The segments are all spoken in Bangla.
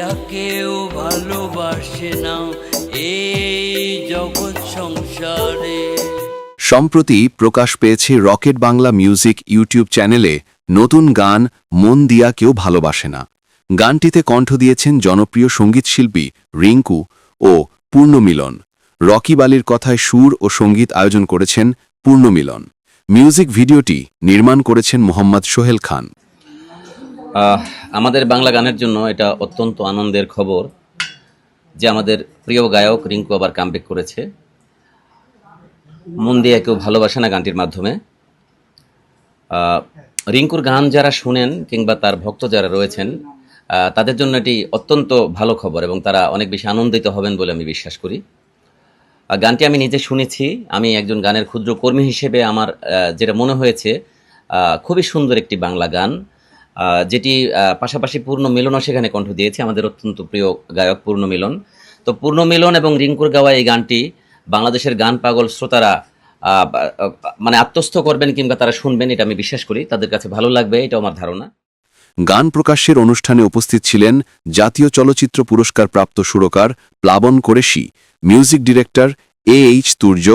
যাকেও ভালোবাসে না এই জগৎ সংসারে। সম্প্রতি প্রকাশ পেয়েছে রকেট বাংলা মিউজিক ইউটিউব চ্যানেলে নতুন গান মন দিয়া কেউ ভালোবাসে না। গানটিতে কণ্ঠ দিয়েছেন জনপ্রিয় সঙ্গীতশিল্পী রিঙ্কু ও পূর্ণমিলন। রকি বালির কথায় সুর ও সংগীত আয়োজন করেছেন পূর্ণমিলন। মিউজিক ভিডিওটি নির্মাণ করেছেন মোহাম্মদ সোহেল খান। আমাদের বাংলা গানের জন্য এটা অত্যন্ত আনন্দের খবর যে আমাদের প্রিয় গায়ক রিঙ্কু আবার কামব্যাক করেছে। মন দিয়ে কেউ ভালোবাসে না গানটির মাধ্যমে। রিঙ্কুর গান যারা শুনেন কিংবা তার ভক্ত যারা রয়েছেন তাদের জন্য এটি অত্যন্ত ভালো খবর এবং তারা অনেক বেশি আনন্দিত হবেন বলে আমি বিশ্বাস করি। গানটি আমি নিজে শুনেছি। আমি একজন গানের ক্ষুদ্র কর্মী হিসেবে আমার যেটা মনে হয়েছে খুবই সুন্দর একটি বাংলা গান। যেটি পাশাপাশি পূর্ণ মিলনও সেখানে কণ্ঠ দিয়েছে। আমাদের অত্যন্ত প্রিয় গায়ক পূর্ণ মিলন। তো পূর্ণ মিলন এবং রিঙ্কুর গাওয়া এই গানটি বাংলাদেশের গান পাগল শ্রোতারা মানে আত্মস্থ করবেন কিংবা তারা শুনবেন, এটা আমি বিশ্বাস করি। তাদের কাছে ভালো লাগবে এটা আমার ধারণা। গান প্রকাশের অনুষ্ঠানে উপস্থিত ছিলেন জাতীয় চলচ্চিত্র পুরস্কার প্রাপ্ত সুরকার Plabon Qureshi, music director A H Turjo,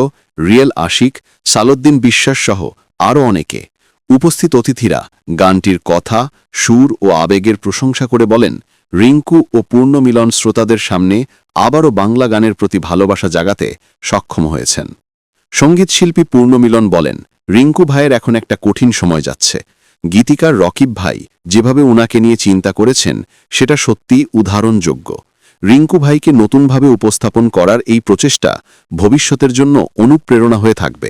real Ashik Saluddin Biswas সহ আরও অনেকে। উপস্থিত অতিথিরা গানটির কথা, সুর ও আবেগের প্রশংসা করে বলেন, রিঙ্কু ও পূর্ণমিলন শ্রোতাদের সামনে আবারও বাংলা গানের প্রতি ভালোবাসা জাগাতে সক্ষম হয়েছেন। সঙ্গীতশিল্পী পূর্ণমিলন বলেন, রিঙ্কু ভাইয়ের এখন একটা কঠিন সময় যাচ্ছে। গীতিকার রকিব ভাই যেভাবে উনাকে নিয়ে চিন্তা করেছেন, সেটা সত্যি উদাহরণযোগ্য। রিঙ্কু ভাইকে নতুনভাবে উপস্থাপন করার এই প্রচেষ্টা ভবিষ্যতের জন্য অনুপ্রেরণা হয়ে থাকবে।